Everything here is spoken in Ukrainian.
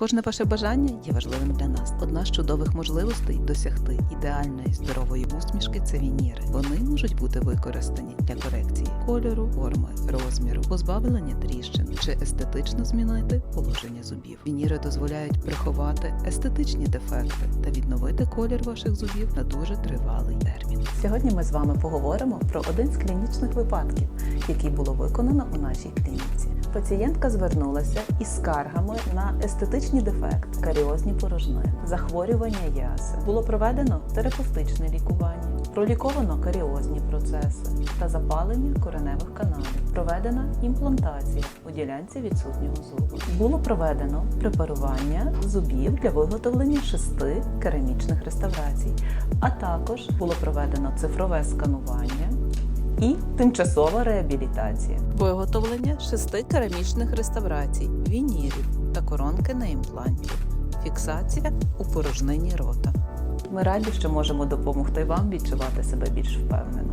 Кожне ваше бажання є важливим для нас. Одна з чудових можливостей досягти ідеальної здорової усмішки це вініри. Вони можуть бути використані для корекції кольору, форми, розміру, позбавлення тріщин чи естетично змінити положення зубів. Вініри дозволяють приховати естетичні дефекти та відновити колір ваших зубів на дуже тривалий термін. Сьогодні ми з вами поговоримо про один з клінічних випадків, який було виконано у нашій клініці. Пацієнтка звернулася із скаргами на естетичні дефекти, каріозні порожнини, захворювання яси. Було проведено терапевтичне лікування, проліковано каріозні процеси та запалення кореневих каналів. Проведена імплантація у ділянці відсутнього зубу. Було проведено препарування зубів для виготовлення шести керамічних реставрацій, а також було проведено цифрове сканування і тимчасова реабілітація. Виготовлення шести керамічних реставрацій, вінірів та коронки на імпланті. Фіксація у порожнині рота. Ми раді, що можемо допомогти вам відчувати себе більш впевнено.